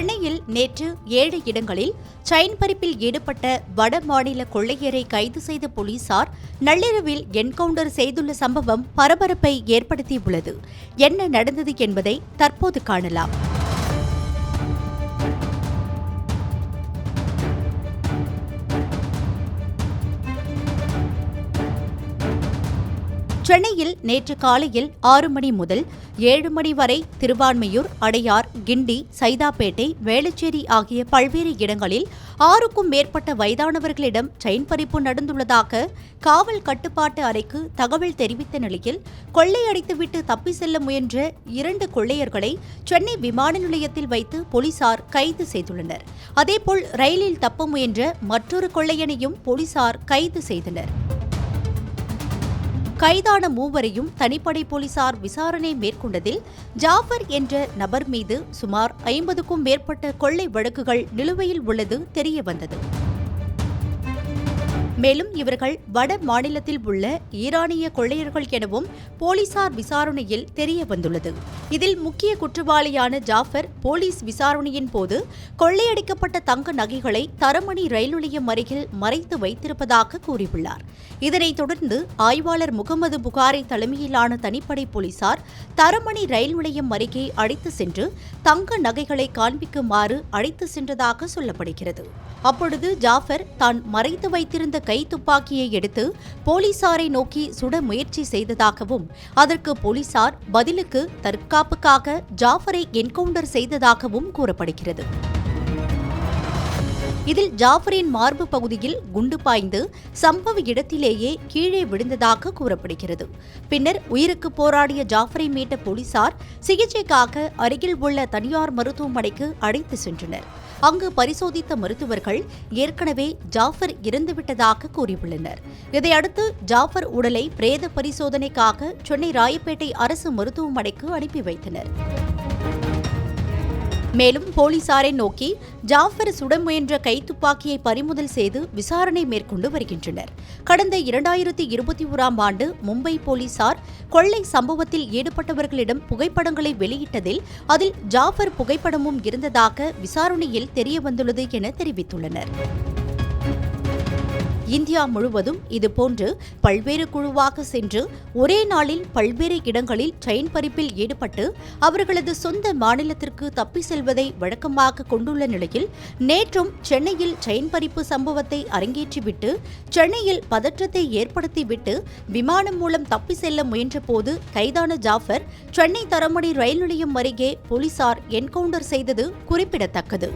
சென்னையில் நேற்று ஏழு இடங்களில் செயின் பறிப்பில் ஈடுபட்ட வட மாநில கொள்ளையரை கைது செய்த போலீசார் நள்ளிரவில் என்கவுண்டர் செய்துள்ள சம்பவம் பரபரப்பை ஏற்படுத்தியுள்ளது. என்ன நடந்தது என்பதை தற்போது காணலாம். சென்னையில் நேற்று காலையில் ஆறு மணி முதல் ஏழு மணி வரை திருவான்மையூர் அடையார் கிண்டி சைதாப்பேட்டை வேளச்சேரி ஆகிய பல்வேறு இடங்களில் ஆறுக்கும் மேற்பட்ட வயதானவர்களிடம் செயின் பறிப்பு நடந்துள்ளதாக காவல் கட்டுப்பாட்டு அறைக்கு தகவல் தெரிவித்த நிலையில் கொள்ளையடித்துவிட்டு தப்பி செல்ல முயன்ற இரண்டு கொள்ளையர்களை சென்னை விமான நிலையத்தில் வைத்து போலீசார் கைது செய்துள்ளனர். அதேபோல் ரயிலில் தப்ப முயன்ற மற்றொரு கொள்ளையனையும் போலீசார் கைது செய்தனர். கைதான மூவரையும் தனிப்படை போலீசார் விசாரணை மேற்கொண்டதில் ஜாஃபர் என்ற நபர் மீது சுமார் ஐம்பதுக்கும் மேற்பட்ட கொள்ளை வழக்குகள் நிலுவையில் உள்ளது தெரியவந்தது. மேலும் இவர்கள் வட மாநிலத்தில் உள்ள ஈரானிய கொள்ளையர்கள் எனவும் போலீசார் விசாரணையில் தெரிய வந்துள்ளது. இதில் முக்கிய குற்றவாளியான ஜாஃபர் போலீஸ் விசாரணையின் போது கொள்ளையடிக்கப்பட்ட தங்க நகைகளை தரமணி ரயில் நிலையம் அருகில் மறைத்து வைத்திருப்பதாக கூறியுள்ளார். இதனைத் தொடர்ந்து ஆய்வாளர் முகமது புகாரி தலைமையிலான தனிப்படை போலீசார் தரமணி ரயில் நிலையம் அருகே அழைத்து சென்று தங்க நகைகளை காண்பிக்குமாறு அழைத்து சென்றதாக சொல்லப்படுகிறது. அப்பொழுது ஜாஃபர் தான் மறைத்து வைத்திருந்த கை துப்பாக்கியை எடுத்து போலீசாரை நோக்கி சுட முயற்சி செய்ததாகவும் அதற்கு போலீசார் பதிலுக்கு தற்காப்புக்காக ஜாஃபரை என்கவுண்டர் செய்ததாகவும் கூறப்படுகிறது. இதில் ஜாஃபரின் மார்பு பகுதியில் குண்டு பாய்ந்து சம்பவ இடத்திலேயே கீழே விழுந்ததாக கூறப்படுகிறது. பின்னர் உயிருக்கு போராடிய ஜாஃபரை மீட்ட போலீசார் சிகிச்சைக்காக அருகில் உள்ள தனியார் மருத்துவமனைக்கு அழைத்து சென்றனர். அங்கு பரிசோதித்த மருத்துவர்கள் ஏற்கனவே ஜாஃபர் இறந்துவிட்டதாக கூறியுள்ளனர். இதையடுத்து ஜாஃபர் உடலை பிரேத பரிசோதனைக்காக சென்னை ராயப்பேட்டை அரசு மருத்துவமனைக்கு அனுப்பி வைத்தனர். மேலும் போலீசாரை நோக்கி ஜாஃபர் சுட முயன்ற கைத்துப்பாக்கியை பறிமுதல் செய்து விசாரணை மேற்கொண்டு வருகின்றனர். கடந்த இரண்டாயிரத்தி இருபத்தி ஓராம் ஆண்டு மும்பை போலீசார் கொள்ளை சம்பவத்தில் ஈடுபட்டவர்களிடம் புகைப்படங்களை வெளியிட்டதில் அதில் ஜாஃபர் புகைப்படமும் இருந்ததாக விசாரணையில் தெரியவந்துள்ளது என தெரிவித்துள்ளனர். இந்தியா முழுவதும் இதுபோன்று பல்வேறு குழுவாக சென்று ஒரே நாளில் பல்வேறு இடங்களில் செயின் பறிப்பில் ஈடுபட்டு அவர்களது சொந்த மாநிலத்திற்கு தப்பி செல்வதை வழக்கமாக கொண்டுள்ள நிலையில் நேற்றும் சென்னையில் செயின் பறிப்பு சம்பவத்தை அரங்கேற்றிவிட்டு சென்னையில் பதற்றத்தை ஏற்படுத்திவிட்டு விமானம் மூலம் தப்பி செல்ல முயன்றபோது கைதான ஜாஃபர் சென்னை தரமணி ரயில் நிலையம் அருகே போலீசார் என்கவுண்டர் செய்தது குறிப்பிடத்தக்கது.